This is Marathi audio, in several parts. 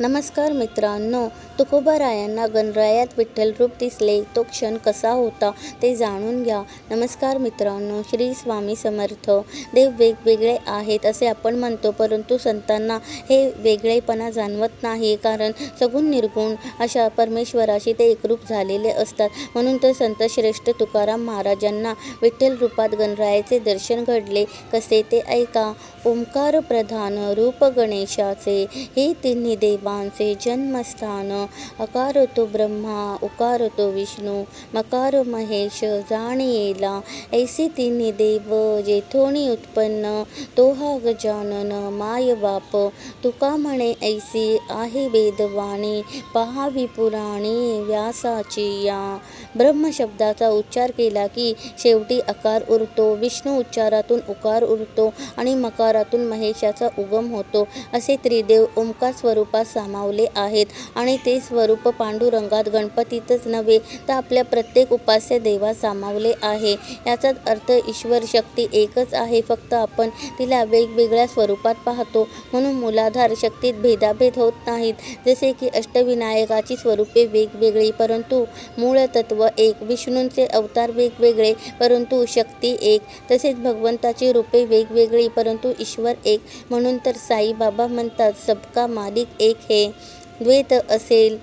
नमस्कार मित्रांनो तुकोबारायांना गणरायात विठ्ठल रूप दिसले. तो क्षण कसा होता ते जाणून घ्या. नमस्कार मित्रांनो श्री स्वामी समर्थ. देव वेगवेगळे आहेत असे आपण म्हणतो परंतु संतांना हे वेगळेपणा जाणवत नाही कारण सगुण निर्गुण अशा परमेश्वराशी ते एकरूप झालेले असतात. म्हणून तर संत श्रेष्ठ तुकाराम महाराजांना विठ्ठल रूपात गणरायाचे दर्शन घडले. कसे ते ऐका. ओंकार प्रधान रूप गणेशाचे हे तिन्ही देव देवांचे जन्मस्थान। अकार तो ब्रह्मा उकार तो विष्णू मकार महेश जाणियेला। ऐसे तिन्ही देव जेथोणी उत्पन्न तो हा गजानन माय बाप। तुका म्हणे ऐसी आहे वेदवाणी पहावी पुराणी व्यासाची या। ब्रह्मशब्दाचा उच्चार केला की शेवटी अकार उरतो विष्णू उच्चारातून उकार उरतो आणि मकारातून महेशाचा उगम होतो असे त्रिदेव ओंकार स्वरूपात सामावले आहेत. आणि ते स्वरूप पांडुरंगात गणपतीतच नव्हे तर आपल्या प्रत्येक उपास्य देवा सामावले आहे. याचाच अर्थ ईश्वर शक्ती एकच आहे फक्त आपण तिला वेगवेगळ्या स्वरूपात पाहतो. म्हणून मूलाधार शक्तीत भेदाभेद होत नाहीत. जसे की अष्टविनायकाची स्वरूपे वेगवेगळी परंतु मूळ तत्व एक विष्णूंचे अवतार वेगवेगळे परंतु शक्ती एक. तसेच भगवंताची रूपे वेगवेगळी परंतु ईश्वर एक. म्हणून तर साईबाबा म्हणतात सबका मालिक एक हे द्वैत असेल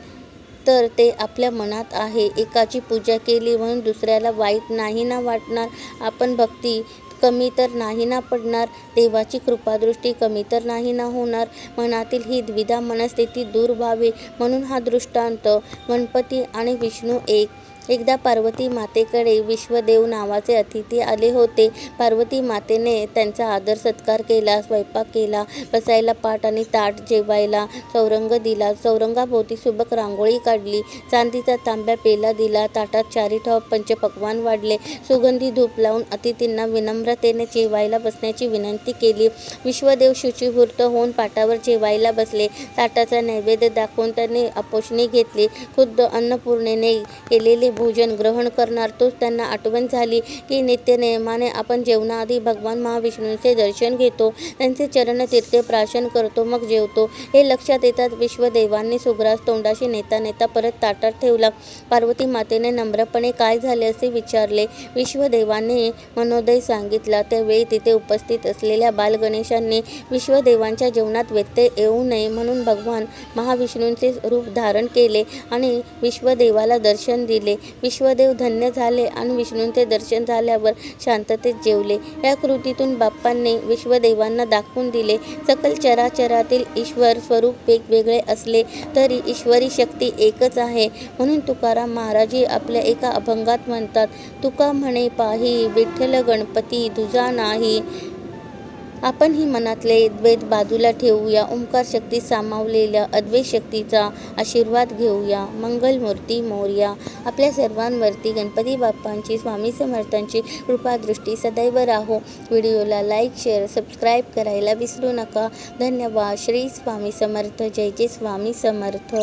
तर ते आपल्या मनात आहे. एकाची पूजा केली म्हणून दुसऱ्याला वाईट नाही ना वाटणार. आपण भक्ती कमी तर नाही ना पडणार. देवाची कृपादृष्टी कमी तर नाही ना होणार. मनातील ही द्विधा मनस्थिती दूर व्हावी म्हणून हा दृष्टांत गणपती आणि विष्णू एक. एकदा पार्वती मातेकडे विश्वदेव नावाचे अतिथी आले होते. पार्वती मातेने त्यांचा आदर सत्कार केला स्वयंपाक केला बसायला पाट आणि ताट जेवायला चौरंग दिला. चौरंगाभोवती सुबक रांगोळी काढली चांदीचा तांब्या पेला दिला ताटात चारी ठोप पंचपक्वान वाढले. सुगंधी धूप लावून अतिथींना विनम्रतेने जेवायला बसण्याची विनंती केली. विश्वदेव शुचिहूर्त होऊन पाटावर जेवायला बसले. ताटाचा नैवेद्य दाखवून त्यांनी आपोषणी घेतली. खुद्द अन्नपूर्णेने केलेले भोजन ग्रहण करणार. तोच त्यांना आठवण झाली की नित्यनेमाने आपण जेवणाआधी भगवान महाविष्णूंचे दर्शन घेतो. त्यांचे चरणतीर्थे प्राशन करतो मग जेवतो. हे लक्षात येतात विश्वदेवांनी सुग्रास तोंडाशी नेता नेता परत ताटात ठेवला. पार्वती मातेने नम्रपणे काय झाले असे विचारले. विश्वदेवाने मनोदय सांगितला. त्यावेळी तिथे उपस्थित असलेल्या बालगणेशांनी विश्वदेवांच्या जेवणात व्यत्यय येऊ नये म्हणून भगवान महाविष्णूंचे रूप धारण केले आणि विश्वदेवाला दर्शन दिले. विश्वदेव धन्य झाले आणि विष्णूंचे दर्शन झाल्यावर शांततेत जेवले. या कृतीतून बाप्पांनी विश्वदेवांना दाखवून दिले. सकल चराचरातील ईश्वर स्वरूप वेगवेगळे असले तरी ईश्वरी शक्ती एकच आहे. म्हणून तुकाराम महाराजी आपल्या एका अभंगात म्हणतात तुका म्हणे पाही विठ्ठल गणपती तुझा नाही. आपण ही मनातले द्वैत बाजूला ठेवूया. ओंकार शक्ती सामावलेल्या अद्वैत शक्तीचा आशीर्वाद घेऊया. मंगलमूर्ती मोर्या. आपल्या सर्वांवरती गणपती बाप्पांची स्वामी समर्थांची कृपादृष्टी सदैव राहो. व्हिडिओला लाईक शेअर सबस्क्राईब करायला विसरू नका. धन्यवाद. श्री स्वामी समर्थ. जय जय स्वामी समर्थ.